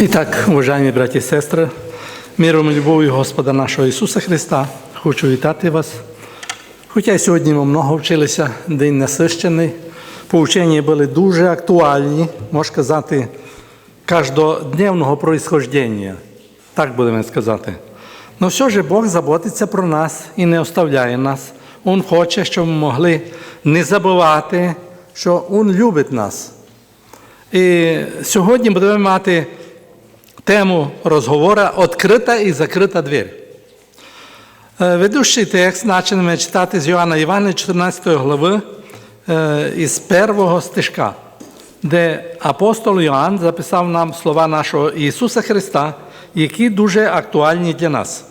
І так, уважаемі браті і сестри, миром і любов'ю Господа нашого Ісуса Христа, хочу вітати вас. Хоча сьогодні ми много вчилися, день насищений, поучення були дуже актуальні, можна сказати, кожнодневного происхождення. Так будемо сказати. Но все ж Бог заботиться про нас і не оставляє нас. Він хоче, щоб ми могли не забувати, що Він любить нас. І сьогодні будемо мати тему розговора «Открита і закрита двір». Е, Ведущий текст почнемо читати з Йоанна Івана 14 глави е, із першого стишка, де апостол Йоанн записав нам слова нашого Ісуса Христа, які дуже актуальні для нас.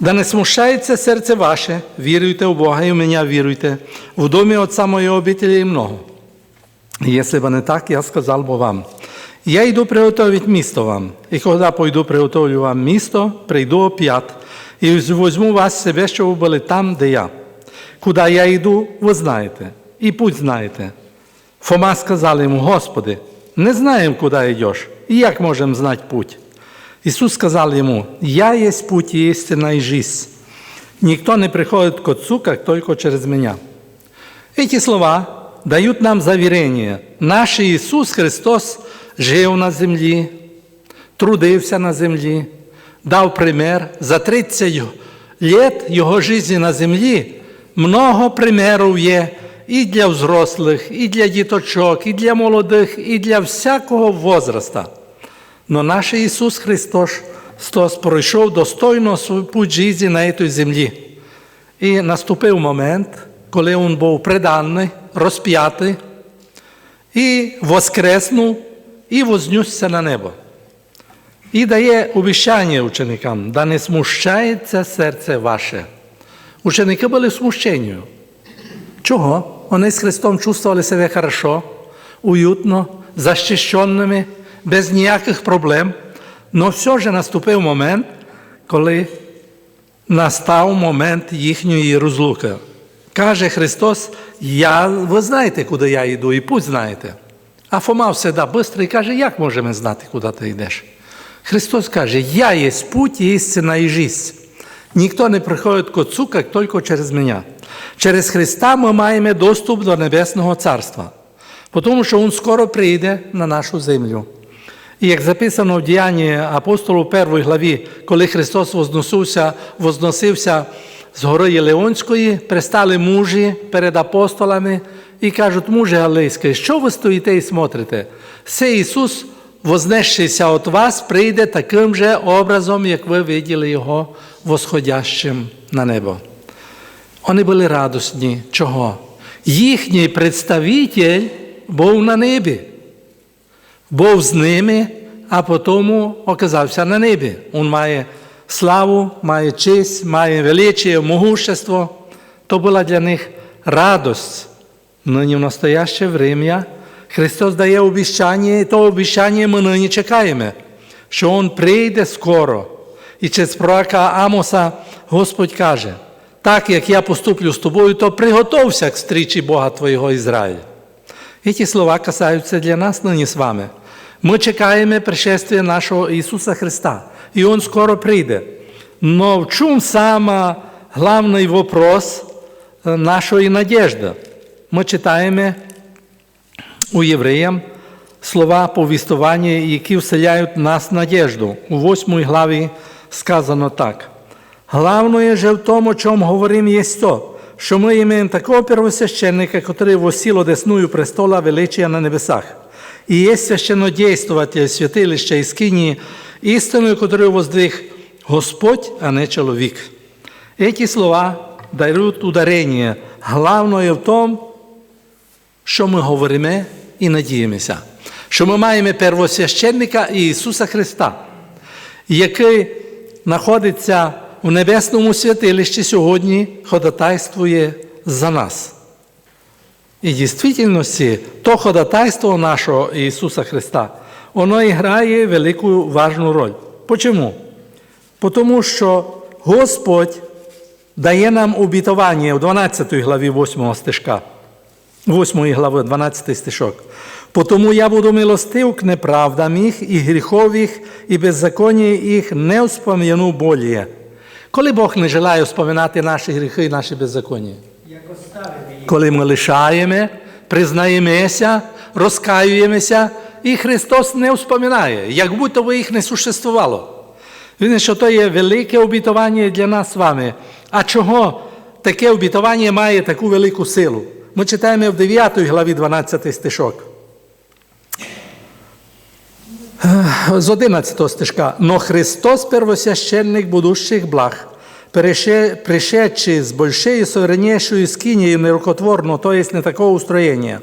Да не смущається серце ваше, віруйте в Бога і в мене віруйте, в домі Отца моєго обителі много. Если бы не так, я сказал бы вам, я иду приготовить место вам, и когда пойду приготовлю вам место, приду опять, и возьму вас себе, щоб ви були там, де я. Куда я йду, ви знаєте, і путь знаєте. Фома сказав йому, Господи, не знаємо, куди йдеш, і як можемо знати путь? Ісус сказав йому, Я есть путь, и истина и жизнь. Никто не приходит к Отцу, как только через меня. Эти слова дают нам заверение. Наш Ісус Христос жив на землі, трудився на землі, дав пример. За 30 лет Його житті на землі много примерів є і для взрослих, і для діточок, і для молодих, і для всякого возраста. Но наш Ісус Христос Христос пройшов достойно свій путь житті на цій землі. І наступив момент, коли він був преданий, розп'ятий, і воскреснув, і вознісся на небо. І дає обіцяння ученикам, да не смущається серце ваше. Ученики були в смущенні. Чого? Вони з Христом чувствували себе хорошо, уютно, захищеними, без ніяких проблем. Но все ж наступив момент, коли настав момент їхньої розлуки. Каже Христос, я, ви знаєте, куди я йду, і путь знаєте. А Фома всегда швидко і каже, як можемо знати, куди ти йдеш? Христос каже, я є путь, істина і життя. Ніхто не приходить к Отцу, як тільки через мене. Через Христа ми маємо доступ до Небесного Царства, тому що Він скоро прийде на нашу землю. І як записано в діянні апостолу 1 главі, коли Христос возносився, возносився з гори Єлеонської, пристали мужі перед апостолами і кажуть, мужі Галейський, що ви стоїте і смотрите? Це Ісус, вознесшийся від вас, прийде таким же образом, як ви виділи Його восходящим на небо. Вони були радісні. Чого? Їхній представитель був на небі був з ними, а потім оказався на небі. Він має славу, має честь, має величие, могущество. То була для них радость. Нині в настояще время Христос дає обіцяння, і то обіцяння ми нині чекаємо, що Він прийде скоро. І через пророка Амоса Господь каже, так як я поступлю з тобою, то приготовся к встрічі Бога Твоєго Ізраїля. І ті слова касаються для нас нині з вами. Ми чекаємо пришествия нашого Ісуса Христа, і Він скоро прийде. Но в чому саме головний вопрос нашої надежди? Ми читаємо у євреям слова повістування, які вселяють нас надежду. У 8 главі сказано так. Главное же в тому, чому говоримо, є то, що ми маємо такого первосвященника, який восів одесную престола величия на небесах. І є священодействователь святилища і скині, істиною, которую воздвиг Господь, а не чоловік. Эти слова дають ударення. Главное в тому, що ми говоримо і надіємося, що ми маємо первосвященника Ісуса Христа, який знаходиться в небесному святилищі сьогодні, ходатайствує за нас. І дійсності, то ходатайство нашого Ісуса Христа, воно і грає велику важну роль. Почому? Тому що Господь дає нам обітування в 12 главі 8 стежка. 8 глави, 12 стишок. Потому я буду милостив к неправдам их, і гріхов їх, і беззаконня їх не вспом'яну более. Коли Бог не желає вспоминати наші гріхи і наші беззаконня? їх. Коли ми лишаємо, признаємося, розкаюємося, і Христос не вспоминає, як будто би їх не существувало. Він, що то є велике обітування для нас з вами. А чого таке обітування має таку велику силу? Ми читаємо в 9 главі 12 стишок. З 11 стишка. Но Христос первосвященник будущих благ, пришедший с большей сувереннейшую скинию нерукотворно, то есть не такого устроения,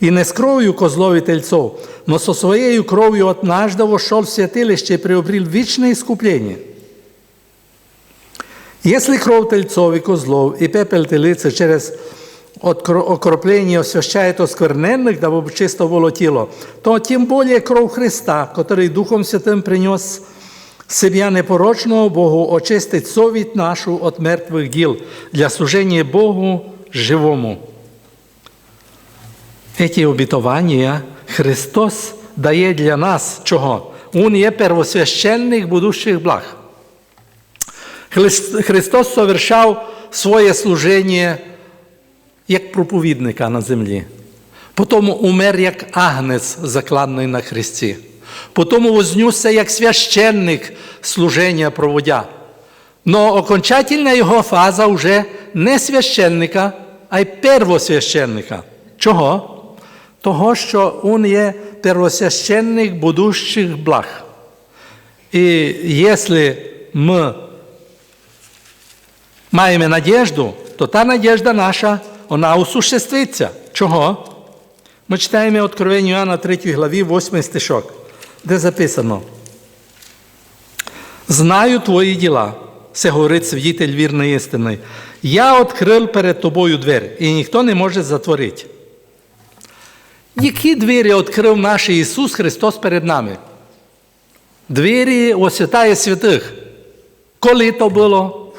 и не с кровью козлов и тельцов, но со своей кровью однажды вошел в святилище и приобрел вечное искупление. Если кровь тельцов и козлов и пепел телицы через окропление освящает оскверненных, дабы чисто было тело, то тем более кровь Христа, который Духом Святым принес себя непорочного Богу, очистить совість нашу от мертвых дел для служения Богу живому. Эти обетования Христос дає для нас чого? Он є первосвященник будущих благ. Хлис- Христос совершав своє служення проповідника на землі. Потім умер як агнець, закладений на хресті. Потім вознісся як священник служення проводя. Но окончательна його фаза вже не священника, а й первосвященника. Чого? Того, що він є первосвященник будущих благ. І якщо ми маємо надежду, то та надежда наша, вона осуществиться. Чого? Ми читаємо Откровення Іоанна 3 главі, 8 стишок, де записано. Знаю твої діла, це говорить свідетель вірної істини. Я відкрив перед тобою двері, і ніхто не може затворити. Які двері відкрив наш Ісус Христос перед нами? Двері у святая святих. Коли то було?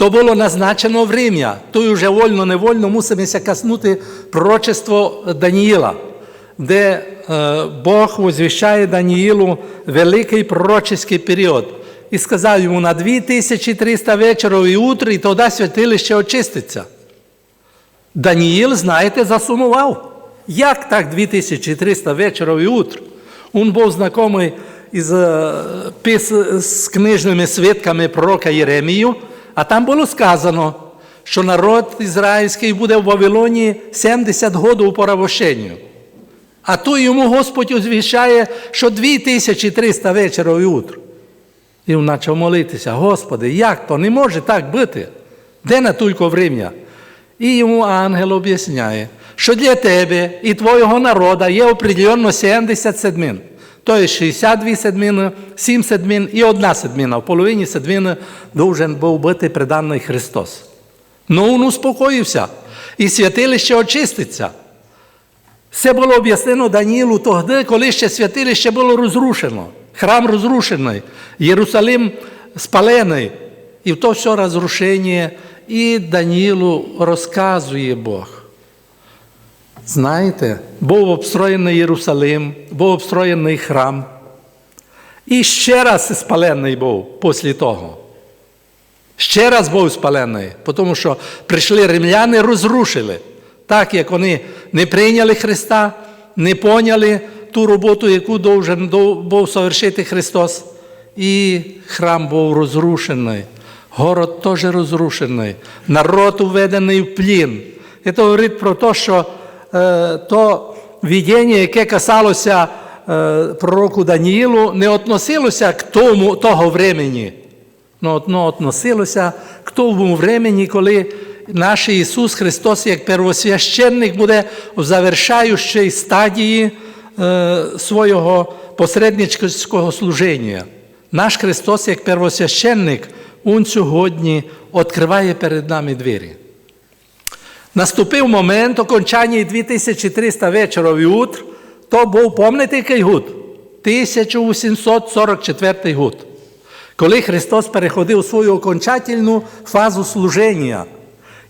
То було назначено время. То вже вольно-невольно мусимося каснути пророчество Даніїла, де е, Бог возвіщає Даніїлу великий пророческий період. І сказав йому на 2300 вечорів і утро, і тоді святилище очиститься. Даніїл, знаєте, засумував. Як так 2300 вечорів і утро? Він був знайомий із, е, з книжними свідками пророка Єремію, а там було сказано, що народ ізраїльський буде в Вавилоні 70 років по равошенню. А то йому Господь узвіщає, що 2300 вечорів і утро. І він почав молитися, Господи, як то не може так бути? Де на тільки врем'я? І йому ангел об'ясняє, що для тебе і твого народу є определенно 70 седмин. Тобто 62 седмини, 7 седмин і одна седмина. В половині седмини должен був бути приданий Христос. Ну він успокоївся, і святилище очиститься. Це було об'яснено Даніїлу тоді, коли ще святилище було розрушено. Храм розрушений, Єрусалим спалений. І в то все розрушення і Даніїлу розказує Бог. Знаєте, був обстроєний Єрусалим, був обстроєний храм. І ще раз спалений був після того. Ще раз був спалений, тому що прийшли римляни, розрушили. Так як вони не прийняли Христа, не поняли ту роботу, яку должен був совершити Христос. І храм був розрушений, город теж розрушений, народ уведений в плін. Це говорить про те, що то видіння, яке касалося е, пророку Даніїлу, не относилося к тому того времени. Но одно относилося к тому времени, коли наш Ісус Христос, як первосвященник, буде в завершаючій стадії е, свого посередницького служення. Наш Христос, як первосвященник, Він сьогодні відкриває перед нами двері. Наступив момент окончання 2300 вечорів і утр, то був, пам'ятаєте, який год? 1844 год. Коли Христос переходив у свою окончательну фазу служення.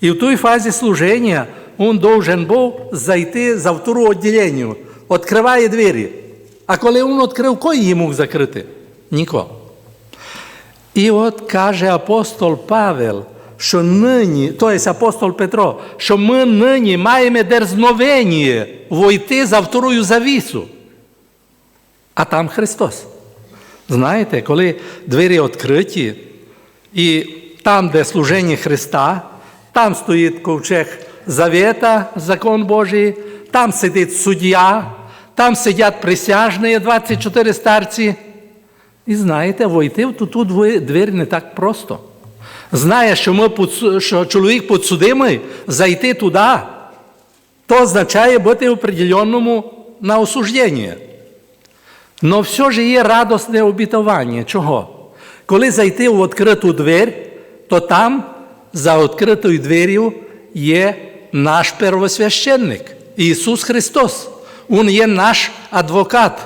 І в той фазі служення він должен був зайти за втору відділення, відкриває двері. А коли він відкрив, кой її мог закрити? Нікого. І от каже апостол Павел, що нині, тобто апостол Петро, що ми нині маємо дерзновення войти за вторую завісу. А там Христос. Знаєте, коли двері відкриті, і там, де служення Христа, там стоїть ковчег Завета, закон Божий, там сидить суддя, там сидять присяжні 24 старці. І знаєте, войти в ту двері не так просто. Знає, що ми, що чоловік підсудимий, зайти туди, то означає бути определенному на осуждення. Но все ж є радосне обітування. Чого? Коли зайти в відкриту двір, то там, за відкритою дверю, є наш первосвященник Ісус Христос. Він є наш адвокат.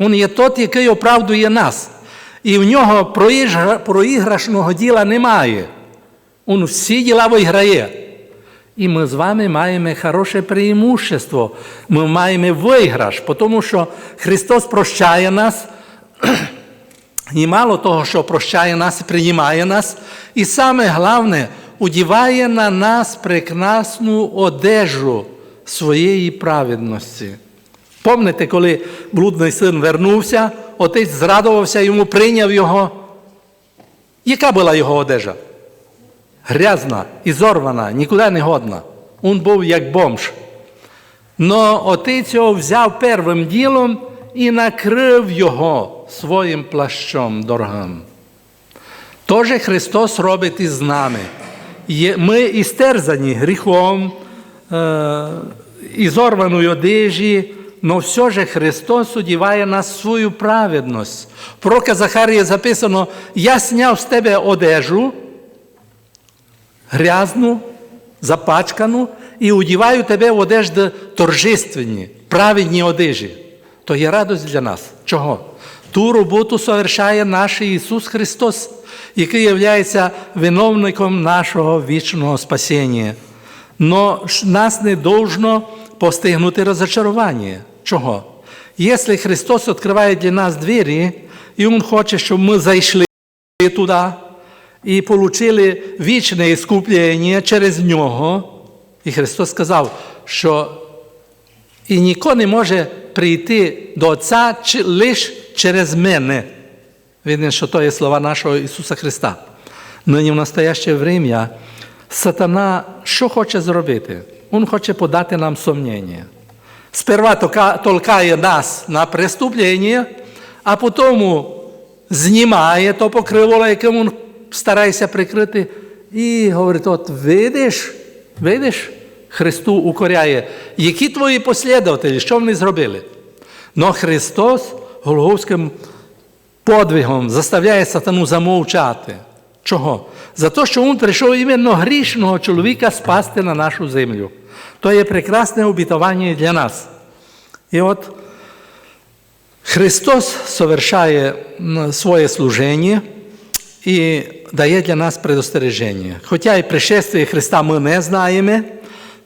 Він є той, який оправдує нас. І в нього проіграшного діла немає. Він всі діла виграє. І ми з вами маємо хороше преимущество. Ми маємо виграш, тому що Христос прощає нас. І мало того, що прощає нас і приймає нас, і саме головне, удіває на нас прекрасну одежу своєї праведності. Помните, коли блудний син вернувся, отець зрадувався, йому прийняв його. Яка була його одежа? Грязна і зорвана, нікуди не годна. Він був як бомж. Но отець його взяв первим ділом і накрив його своїм плащом дорогим. Тоже Христос робить із нами. Ми істерзані гріхом, і зорваної одежі, но все же Христос одіває нас свою праведність. Пророка Захарія записано: Я сняв з тебе одежу, грязну, запачкану, і одіваю тебе в одежди торжественні, праведні одежі. То є радость для нас. Чого? Ту роботу совершає наш Ісус Христос, який є виновником нашого вічного спасіння. Но нас не должно постигнути розочарування. Чого? Якщо Христос відкриває для нас двері, і Він хоче, щоб ми зайшли туди і отримали вічне іскуплення через нього, і Христос сказав, що і ніхто не може прийти до Отця лише через мене. Видно, що то є слова нашого Ісуса Христа. Нині в настояще время сатана що хоче зробити? Він хоче подати нам сумнення. Сперва толкає нас на преступлення, а потім знімає то покривало, яким він старається прикрити, і говорить: от видиш, видиш, Христу укоряє, які твої послідователі, що вони зробили? Но Христос Голговським подвигом заставляє сатану замовчати. Чого? За те, що Він прийшов іменно грішного чоловіка спасти на нашу землю. То є прекрасне обітування для нас. І от Христос совершає своє служення і дає для нас предостереження. Хоча і пришествие Христа ми не знаємо,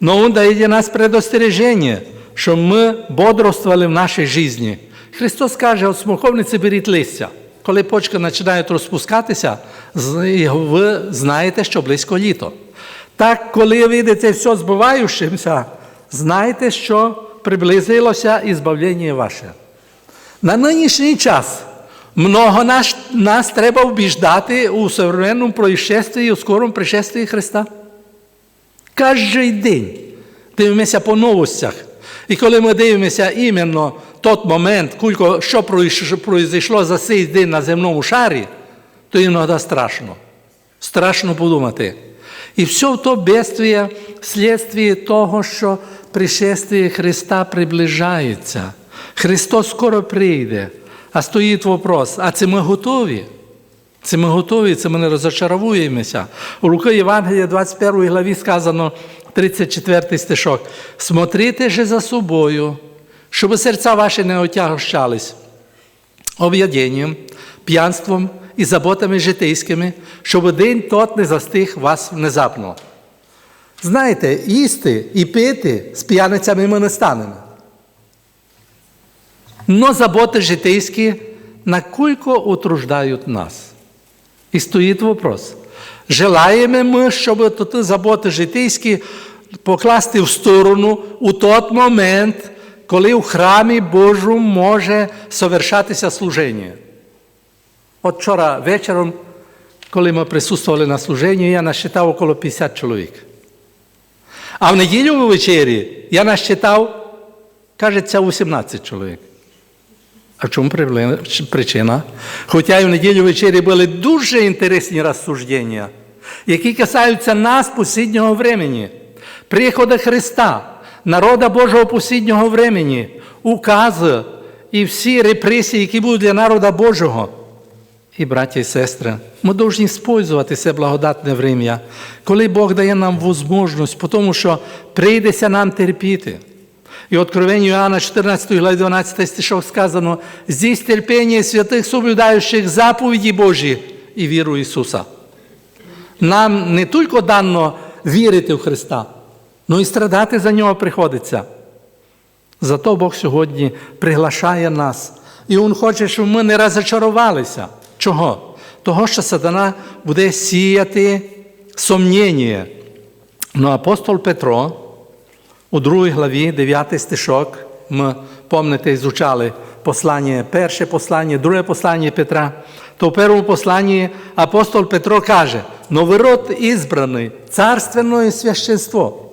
але Він дає для нас предостереження, щоб ми бодрствували в нашій житті. Христос каже, от смоковниці беріть листя. Коли почки починають розпускатися, ви знаєте, що близько літо. Так, коли видите все збуваючимся, знайте, що приблизилося ізбавлення ваше. На нинішній час много нас, нас треба вбіждати у современному происшестві, у скорому пришествии Христа. Кожен день дивимося по новостях. І коли ми дивимося іменно той момент, що пройшло за цей день на земному шарі, то іноді страшно. Страшно подумати. І все то бедствие слідствие того, що пришествие Христа приближається. Христос скоро прийде. А стоїть вопрос: а це ми готові? Це ми готові, це ми не розочаровуємося. У Луки Євангелія 21 главі сказано 34 стишок. Смотрите же за собою, щоб серця ваші не отягощались об'єднанням, п'янством і заботами житейськими, щоб день тот не застиг вас внезапно. Знаєте, їсти і пити з п'яницями ми не станемо. Но заботи житейські наколько утруждають нас. І стоїть вопрос. Желаємо ми, щоб ті заботи житейські покласти в сторону у той момент, коли в храмі Божому може совершатися служення. От вчора вечором, коли ми присутствували на служенні, я насчитав около 50 чоловік. А в неділю ввечері я насчитав, кажеться, 18 чоловік. А в чому причина? Хоча і в неділю ввечері були дуже інтересні розсуждення, які касаються нас посіднього времени, приходу Христа, народа Божого посіднього времени, укази і всі репресії, які будуть для народа Божого. І, браті і сестри, ми повинні использувати це благодатне врем'я, коли Бог дає нам можливість, тому що прийдеться нам терпіти. І Откровенню Іоанна 14 главі 12 стишок сказано, «Здесь терпение святих, соблюдаючих заповіді Божі і віру Ісуса. Нам не тільки дано вірити в Христа, але і страдати за Нього приходиться. Зато Бог сьогодні приглашає нас. І Він хоче, щоб ми не розчарувалися. Чого? Того, що сатана буде сіяти сумніння. Ну, апостол Петро у другій главі, 9 стишок, ми, пам'ятаєте, изучали послання, перше послання, друге послання Петра. То в першому посланні апостол Петро каже, новий род ізбраний, царственне священство.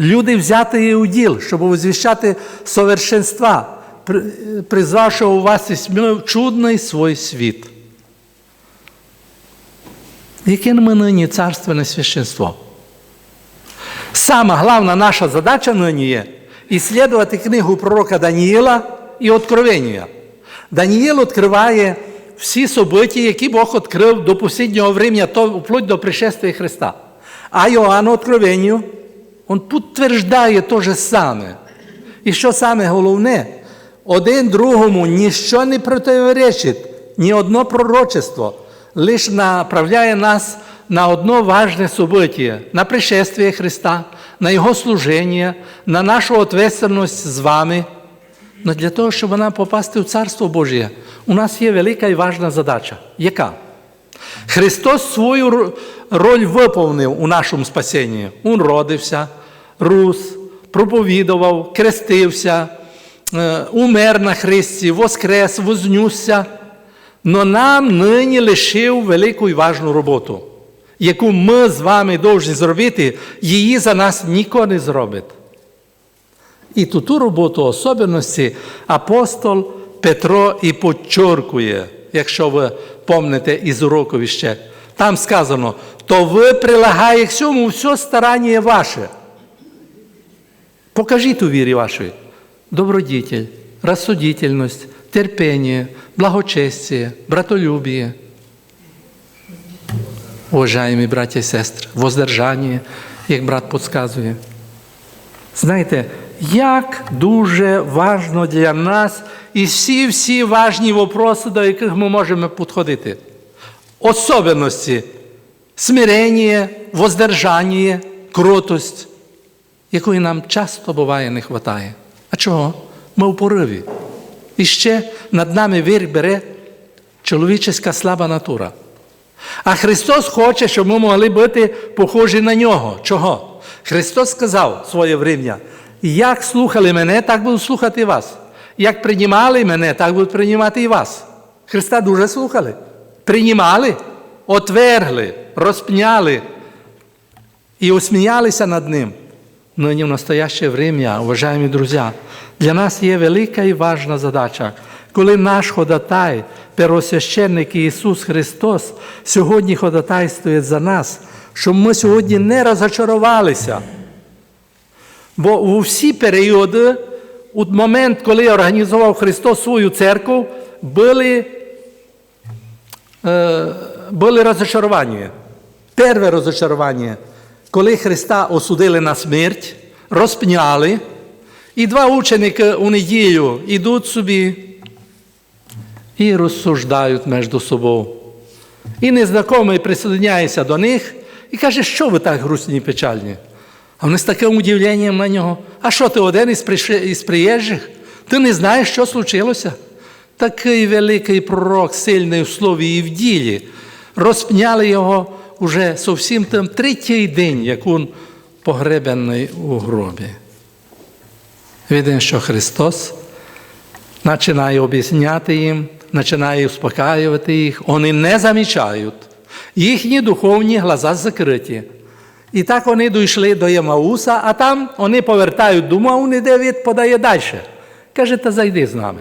Люди взяти у діл, щоб возвіщати совершенства, призвавши у вас чудний свій світ. Яке ми нині царственне священство? Сама головна наша задача нині є ісследувати книгу пророка Даніїла і Откровення. Даніїл відкриває всі события, які Бог відкрив до посіднього времени, то вплоть до пришествия Христа. А Йоанн Откровенню, він підтверджує те же саме. І що саме головне, один другому ніщо не противоречить, ні одно пророчество, лише направляє нас на одно важне событие, на пришествие Христа, на Його служення, на нашу ответственность з вами. Но для того, щоб нам попасти в Царство Божє, у нас є велика і важна задача. Яка? Христос свою роль виповнив у нашому спасенні. Він родився, рус, проповідував, крестився, е, умер на Христі, воскрес, вознісся. Но нам нині лишив велику і важну роботу, яку ми з вами повинні зробити, її за нас ніхто не зробить. І ту ту роботу особливості апостол Петро і підчоркує, якщо ви пам'ятаєте із уроку ще. Там сказано, то ви прилагає всьому все старання ваше. Покажіть у вірі вашій добродетель, рассудительность, терпение, благочестие, братолюбие. Уважаемі браті і сестри, воздержання, як брат підказує. Знаєте, як дуже важно для нас і всі-всі важні вопроси, до яких ми можемо підходити. Особенності, смирення, воздержання, кротость, якої нам часто буває не вистачає. А чого? Ми в пориві. І ще над нами вір бере чоловічеська слаба натура. А Христос хоче, щоб ми могли бути похожі на нього. Чого? Христос сказав своє врем'я, як слухали мене, так буду слухати вас. Як приймали мене, так будуть приймати і вас. Христа дуже слухали. Приймали, отвергли, розпняли і осміялися над ним. Нині в настояще время, уважаемі друзі, для нас є велика і важна задача, коли наш ходатай, первосвященник Ісус Христос, сьогодні ходатайствує за нас, щоб ми сьогодні не розочарувалися. Бо у всі періоди, у момент, коли організував Христос свою церкву, були, е, були розочарування. Перше розочарування, коли Христа осудили на смерть, розпняли, і два ученики у неділю йдуть собі і розсуждають між собою. І незнайомий присоединяється до них і каже, що ви так грустні і печальні? А вони з таким удивленням на нього. А що ти один із, приш- із приїжджих? Ти не знаєш, що случилося? Такий великий пророк, сильний в слові і в ділі. Розпняли його уже зовсім там третій день, як він погребений у гробі. Видимо, що Христос починає об'ясняти їм, починає успокаювати їх. Вони не замічають. Їхні духовні глаза закриті. І так вони дійшли до Ємауса, а там вони повертають думу, а він іде подає далі. Каже, та зайди з нами.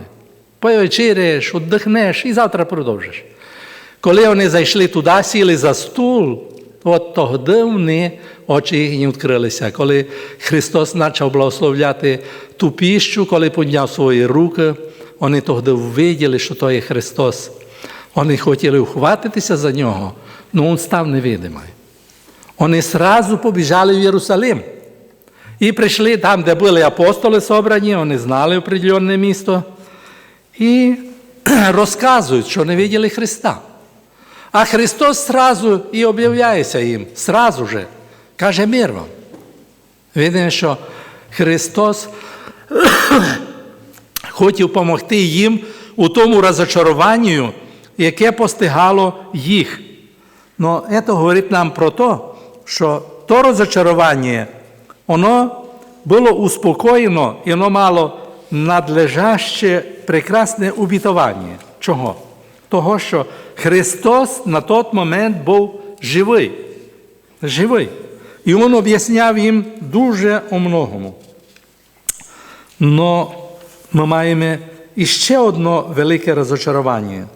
Повечеряєш, віддихнеш і завтра продовжиш. Коли вони зайшли туди, сіли за стул, от тоді вони очі їхні відкрилися. Коли Христос почав благословляти ту піщу, коли підняв свої руки, вони тоді виділи, що то є Христос. Вони хотіли ухватитися за нього, але він став невидимий. Вони сразу побіжали в Єрусалим. І прийшли там, де були апостоли собрані, вони знали определенне місто. І розказують, що не виділи Христа. А Христос сразу і об'являється їм, сразу же, каже мир вам. Видно, що Христос хотів допомогти їм у тому розочаруванню, яке постигало їх. Но це говорить нам про те, що то розочарування, воно було успокоєно і воно мало надлежаще прекрасне обітування. Чого? Того, що Христос на той момент був живий. Живий. І Він об'ясняв їм дуже у многому. Но ми маємо іще одне велике розочарування.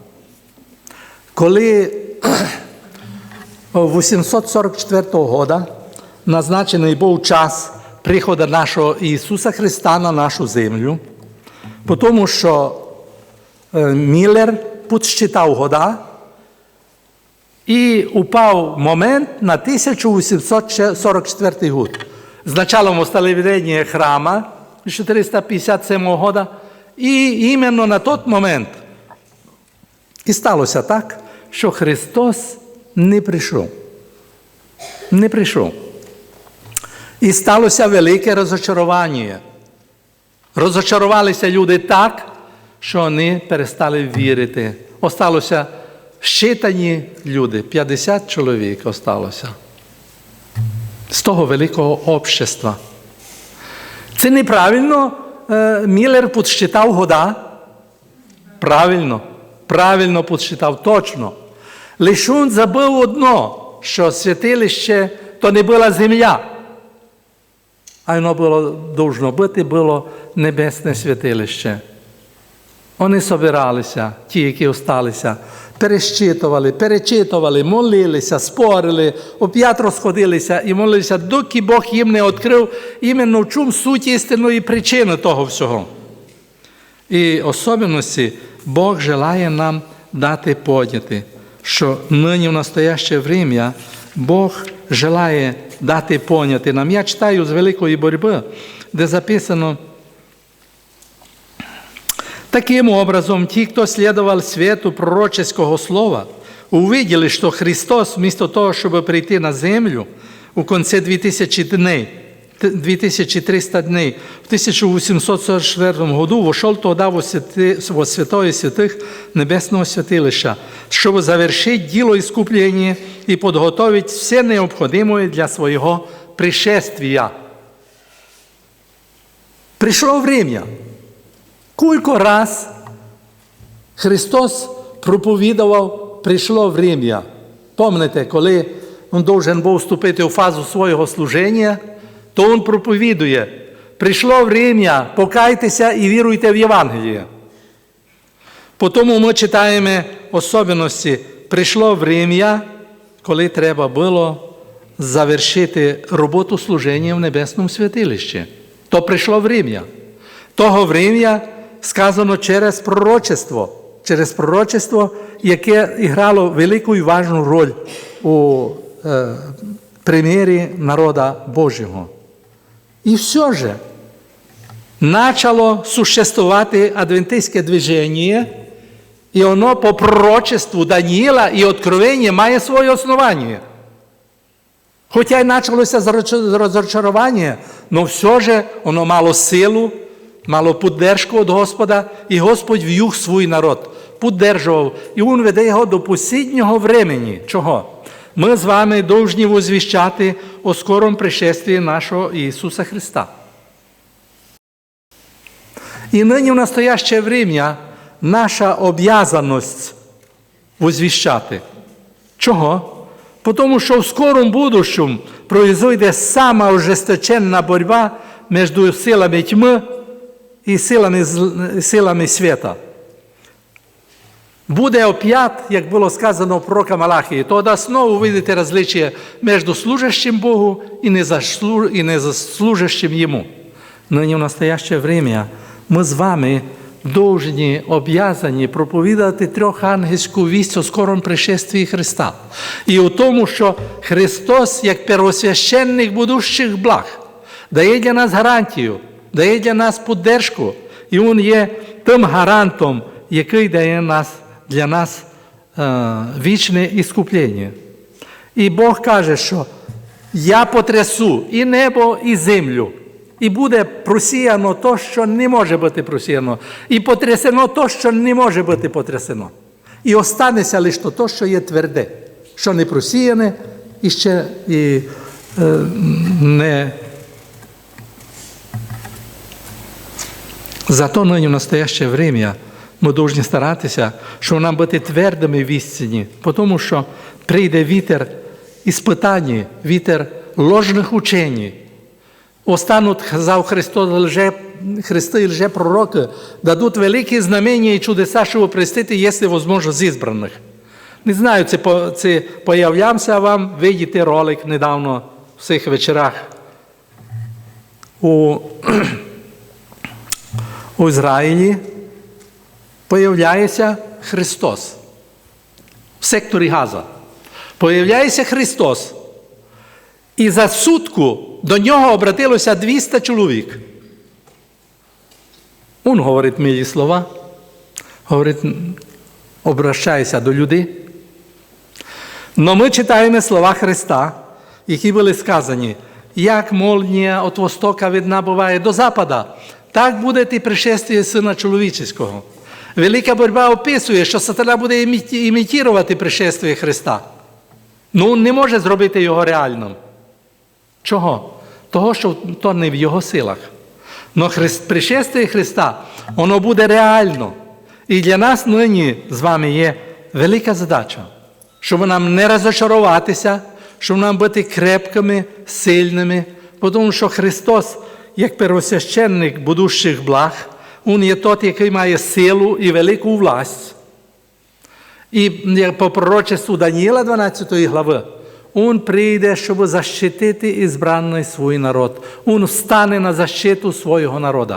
Коли 844 года назначений був час приходу нашого Ісуса Христа на нашу землю, тому що е, Міллер підсчитав года і упав момент на 1844 год. З началом установлення храма 457 года, і іменно на той момент і сталося так, що Христос не прийшов. Не прийшов. І сталося велике розочарування. Розочарувалися люди так, що вони перестали вірити. Осталося щитані люди, 50 чоловік осталося. З того великого общества. Це неправильно е, Міллер підсчитав года. Правильно, правильно підсчитав, точно. Лише він забув одно, що святилище то не була земля, а воно було должно бути, було небесне святилище. Вони собиралися, ті, які осталися, перещитували, перечитували, молилися, спорили, оп'ять розходилися і молилися, доки Бог їм не відкрив іменно в чому суть істинної причини того всього. І особливості Бог желає нам дати поняти, що нині в настояще время Бог желає дати поняти нам. Я читаю з великої боротьби, де записано. Таким образом, ті, кто следовал свету пророческого слова, увидели, что Христос, вместо того, чтобы прийти на землю у конце 2000 дней, 2300 дней, в 1844 году вошел туда во, святы, во святое святых Небесного святилища, чтобы завершить дело искупления и подготовить все необходимое для своего пришествия. Пришло время. Кілько раз Христос проповідував, прийшло время. Пам'ятаєте, коли Він должен був вступити у фазу свого служення, то Він проповідує. Прийшло время, покайтеся і віруйте в Євангеліє. Тому ми читаємо особливості. Прийшло время, коли треба було завершити роботу служення в Небесному святилищі. То прийшло время. Того врем'я сказано через пророчество, через пророчество, яке грало велику і важну роль у е, примірі народа Божого. І все же почало существувати адвентистське движення, і воно по пророчеству Даніїла і Откровення має своє основання. Хоча й почалося розчарування, але все ж воно мало силу, мало піддержку від Господа, і Господь в'юг свій народ, піддержував, і Він веде його до посіднього времени. Чого? Ми з вами повинні возвіщати о скорому пришествии нашого Ісуса Христа. І нині в настояще время наша об'язаність возвіщати. Чого? Тому що в скорому будущому произойде сама ожесточенна боротьба між силами тьми і силами, силами світа. Буде оп'ят, як було сказано в пророка Малахії, тоді знову видите розличие між служащим Богу і незаслу- незаслужащим Йому. Нині в настояще время ми з вами должні, об'язані проповідати трьохангельську вість о скорому пришествии Христа. І у тому, що Христос, як первосвященник будущих благ, дає для нас гарантію, дає для нас поддержку, і Він є тим гарантом, який дає нас, для нас е, вічне іскуплення. І Бог каже, що я потрясу і небо, і землю. І буде просіяно то, що не може бути просіяно, і потрясено то, що не може бути потрясено. І останеться лише то, що є тверде, що не просіяне і ще і, е, не. Зато нині в настояще время ми повинні старатися, щоб нам бути твердими в істині, тому що прийде вітер іспитань, вітер ложних учень. Остануть, казав Христос, лже, Христи і лжепророки, дадуть великі знамення і чудеса, щоб простити, якщо можливо, з ізбраних. Не знаю, це, це появлявся вам, видите ролик недавно в цих вечорах у, у Ізраїлі. Появляється Христос в секторі Газа. Появляється Христос. І за сутку до нього обратилося 200 чоловік. Він говорить милі слова, говорить, обращайся до людей. Но ми читаємо слова Христа, які були сказані, як молнія від востока видна буває до запада, так буде і пришествие Сина Чоловічого. Велика боротьба описує, що сатана буде імітувати пришествие Христа. Ну, не може зробити його реальним. Чого? Того, що то не в його силах. Но Христ, пришествие Христа, воно буде реально. І для нас нині з вами є велика задача, щоб нам не розочаруватися, щоб нам бути крепкими, сильними, тому що Христос, як первосвященник будущих благ, Він є той, який має силу і велику власть. І по пророчеству Даніїла 12 глави, він прийде, щоб защитити ізбраний свій народ. Він встане на защиту свого народу.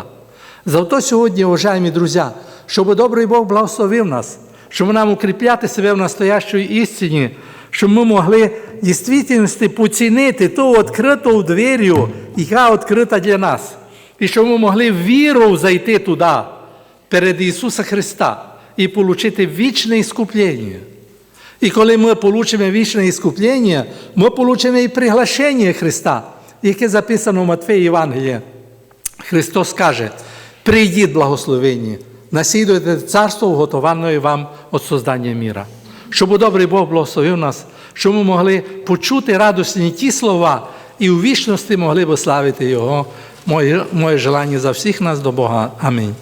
Зато сьогодні, уважаємо друзі, щоб добрий Бог благословив нас, щоб нам укріпляти себе в настоящій істині, щоб ми могли дійсності поцінити ту відкриту двері, яка відкрита для нас. І щоб ми могли вірою зайти туди, перед Ісуса Христа, і отримати вічне іскуплення. І коли ми отримаємо вічне іскуплення, ми отримаємо і приглашення Христа, яке записано в Матфеї Євангелії. Христос каже: прийдіть благословенні, насідуйте царство, уготоване вам від создання міра. Щоб добрий Бог благословив нас, щоб ми могли почути радісні ті слова і у вічності могли би славити Його. Моє, моє желання за всіх нас до Бога. Амінь.